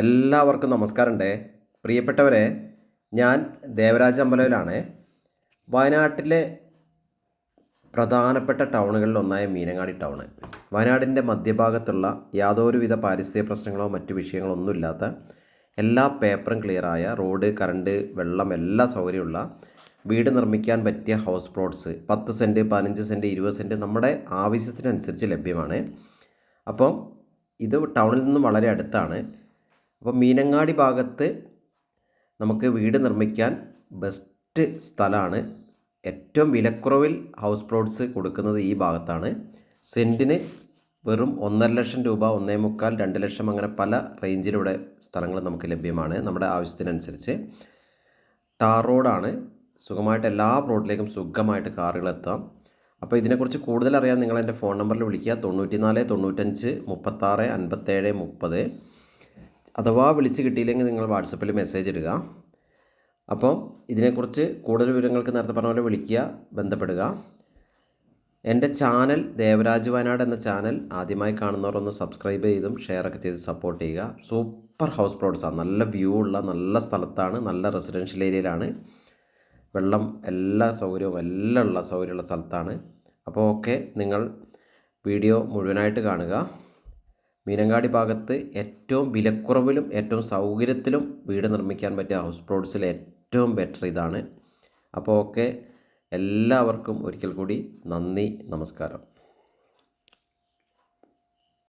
എല്ലാവർക്കും നമസ്കാരമുണ്ട്. പ്രിയപ്പെട്ടവരെ ഞാൻ ദേവരാജ അമ്പലയിലാണ് വയനാട്ടിലെ പ്രധാനപ്പെട്ട ടൗണുകളിൽ ഒന്നായ മീനങ്ങാടി ടൗണ്. വയനാടിന്റെ മധ്യഭാഗത്തുള്ള യാതൊരുവിധ പാരിസ്ഥിതിക പ്രശ്നങ്ങളോ മറ്റു വിഷയങ്ങളോ ഒന്നുമില്ലാത്ത എല്ലാ പേപ്പറും ക്ലിയറായ റോഡ് കറണ്ട് വെള്ളം എല്ലാ സൗകര്യമുള്ള വീട് നിർമ്മിക്കാൻ പറ്റിയ ഹൗസ് പ്ലോട്ട്സ് പത്ത് സെന്റ് പതിനഞ്ച് സെന്റ് ഇരുപത് സെന്റ് നമ്മുടെ ആവശ്യത്തിനനുസരിച്ച് ലഭ്യമാണ്. അപ്പം ഇത് ടൗണിൽ നിന്നും വളരെ അടുത്താണ്. അപ്പം മീനങ്ങാടി ഭാഗത്ത് നമുക്ക് വീട് നിർമ്മിക്കാൻ ബെസ്റ്റ് സ്ഥലമാണ്. ഏറ്റവും വിലക്കുറവിൽ ഹൗസ് പ്ലോട്ട്സ് കൊടുക്കുന്നത് ഈ ഭാഗത്താണ്. സെന്റിന് വെറും ഒന്നര ലക്ഷം രൂപ ഒന്നേ മുക്കാൽ രണ്ട് ലക്ഷം അങ്ങനെ പല റേഞ്ചിലൂടെ സ്ഥലങ്ങൾ നമുക്ക് ലഭ്യമാണ് നമ്മുടെ ആവശ്യത്തിനനുസരിച്ച്. ടാർ റോഡാണ്. സുഖമായിട്ട് എല്ലാ പ്ലോട്ടിലേക്കും സുഖമായിട്ട് കാറുകൾ എത്താം. അപ്പോൾ ഇതിനെക്കുറിച്ച് കൂടുതൽ അറിയാൻ നിങ്ങൾ എന്റെ ഫോൺ നമ്പറിൽ വിളിക്കുക. തൊണ്ണൂറ്റി നാല് തൊണ്ണൂറ്റഞ്ച് മുപ്പത്താറ് അൻപത്തേഴ് മുപ്പത്. അഥവാ വിളിച്ച് കിട്ടിയില്ലെങ്കിൽ നിങ്ങൾ വാട്സപ്പിൽ മെസ്സേജ് ഇടുക. അപ്പോൾ ഇതിനെക്കുറിച്ച് കൂടുതൽ വിവരങ്ങൾക്ക് നേരത്തെ പറഞ്ഞ പോലെ വിളിക്കുക ബന്ധപ്പെടുക. എന്റെ ചാനൽ ദേവരാജ് വയനാട് എന്ന ചാനൽ ആദ്യമായി കാണുന്നവർ ഒന്ന് സബ്സ്ക്രൈബ് ചെയ്തും ഷെയറൊക്കെ ചെയ്ത് സപ്പോർട്ട് ചെയ്യുക. സൂപ്പർ ഹൗസ് പ്ലോട്ട്സാണ് നല്ല വ്യൂ ഉള്ള നല്ല സ്ഥലത്താണ് നല്ല റെസിഡൻഷ്യൽ ഏരിയയിലാണ് വെള്ളം എല്ലാ സൗകര്യവും എല്ലാം ഉള്ള സൗകര്യമുള്ള സ്ഥലത്താണ്. അപ്പോൾ ഓക്കെ നിങ്ങൾ വീഡിയോ മുഴുവനായിട്ട് കാണുക. മീനങ്ങാടി ഭാഗത്ത് ഏറ്റവും വിലക്കുറവിലും ഏറ്റവും സൗകര്യത്തിലും വീട് നിർമ്മിക്കാൻ പറ്റിയ ഹൗസ് പ്ലോട്ട്സിൽ ഏറ്റവും ബെറ്റർ ഇതാണ്. അപ്പോൾ ഓക്കെ എല്ലാവർക്കും ഒരിക്കൽ കൂടി നന്ദി നമസ്കാരം.